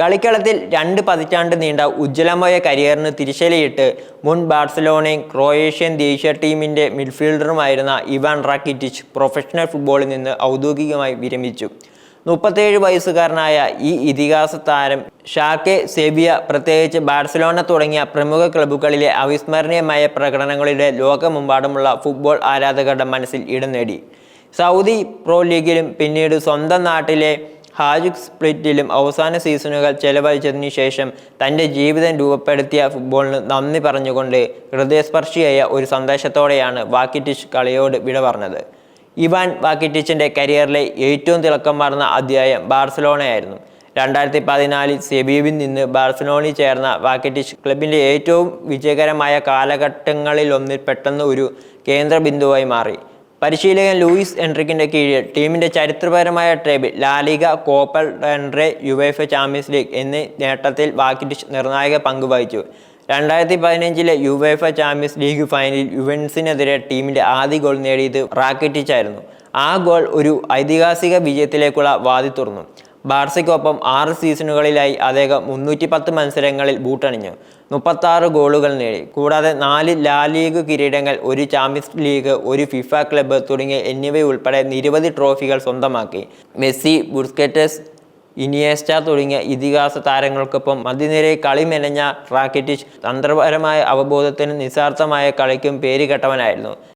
കളിക്കളത്തിൽ രണ്ട് പതിറ്റാണ്ട് നീണ്ട ഉജ്ജ്വലമായ കരിയറിന് തിരിശലയിട്ട് മുൻ ബാഴ്സലോണയും ക്രൊയേഷ്യൻ ദേശീയ ടീമിന്റെ മിഡ്ഫീൽഡറുമായിരുന്ന ഇവാൻ റാക്കിറ്റിച്ച് പ്രൊഫഷണൽ ഫുട്ബോളിൽ നിന്ന് ഔദ്യോഗികമായി വിരമിച്ചു. മുപ്പത്തേഴ് വയസ്സുകാരനായ ഈ ഇതിഹാസ താരം ഷാക്കെ സെബിയ പ്രത്യേകിച്ച് ബാഴ്സലോണ തുടങ്ങിയ പ്രമുഖ ക്ലബ്ബുകളിലെ അവിസ്മരണീയമായ പ്രകടനങ്ങളിലൂടെ ലോകമെമ്പാടുമുള്ള ഫുട്ബോൾ ആരാധകരുടെ മനസ്സിൽ ഇടം നേടി. സൗദി പ്രോ ലീഗിലും പിന്നീട് സ്വന്തം നാട്ടിലെ ഹാജുക് സ്പ്ലിറ്റിലും അവസാന സീസണുകൾ ചെലവഴിച്ചതിനു ശേഷം തന്റെ ജീവിതം രൂപപ്പെടുത്തിയ ഫുട്ബോളിന് നന്ദി പറഞ്ഞുകൊണ്ട് ഹൃദയസ്പർശിയായ ഒരു സന്ദേശത്തോടെയാണ് വാക്കിറ്റിച്ച് കളിയോട് വിട പറഞ്ഞത്. ഇവാൻ വാക്കിറ്റിച്ചിന്റെ കരിയറിലെ ഏറ്റവും തിളക്കം മാറുന്ന അധ്യായം ബാർസലോണയായിരുന്നു. രണ്ടായിരത്തി പതിനാലിൽ സെബീവിൽ നിന്ന് ബാർസലോണയിൽ ചേർന്ന വാക്കിറ്റിഷ് ക്ലബിന്റെ ഏറ്റവും വിജയകരമായ കാലഘട്ടങ്ങളിലൊന്നിൽ പെട്ടെന്ന് ഒരു കേന്ദ്ര ബിന്ദുവായി മാറി. പരിശീലകൻ ലൂയിസ് എൻട്രിക്കിന്റെ കീഴിൽ ടീമിന്റെ ചരിത്രപരമായ ട്രേബിൾ ലാലിഗ കോപ്പൽ ഡെൻറെ യുവേഫ ചാമ്പ്യൻസ് ലീഗ് എന്നീ നേട്ടത്തിൽ വാക്കിറ്റിച്ച് നിർണായക പങ്ക് വഹിച്ചു. രണ്ടായിരത്തി പതിനഞ്ചിലെ യുവേഫ ചാമ്പ്യൻസ് ലീഗ് ഫൈനലിൽ യുവൻസിനെതിരെ ടീമിന്റെ ആദ്യ ഗോൾ നേടിയത് റാക്കറ്റിച്ചായിരുന്നു. ആ ഗോൾ ഒരു ഐതിഹാസിക വിജയത്തിലേക്കുള്ള വാതി തുറന്നു. ബാർസയ്ക്കൊപ്പം ആറ് സീസണുകളിലായി അദ്ദേഹം മുന്നൂറ്റി പത്ത് മത്സരങ്ങളിൽ ബൂട്ടണിഞ്ഞു. മുപ്പത്താറ് ഗോളുകൾ നേടി. കൂടാതെ നാല് ലാ ലീഗ് കിരീടങ്ങൾ ഒരു ചാമ്പ്യൻസ് ലീഗ് ഒരു ഫിഫ ക്ലബ്ബ് തുടങ്ങിയ എന്നിവയുൾപ്പെടെ നിരവധി ട്രോഫികൾ സ്വന്തമാക്കി. മെസ്സി ബുസ്കറ്റസ് ഇനിയേസ്റ്റ തുടങ്ങിയ ഇതിഹാസ താരങ്ങൾക്കൊപ്പം മധ്യനിരയിൽ കളി മെനഞ്ഞ റാക്കിറ്റിച്ച് തന്ത്രപരമായ അവബോധത്തിനും നിസ്വാർത്ഥമായ കളിക്കും പേരുകെട്ടവനായിരുന്നു.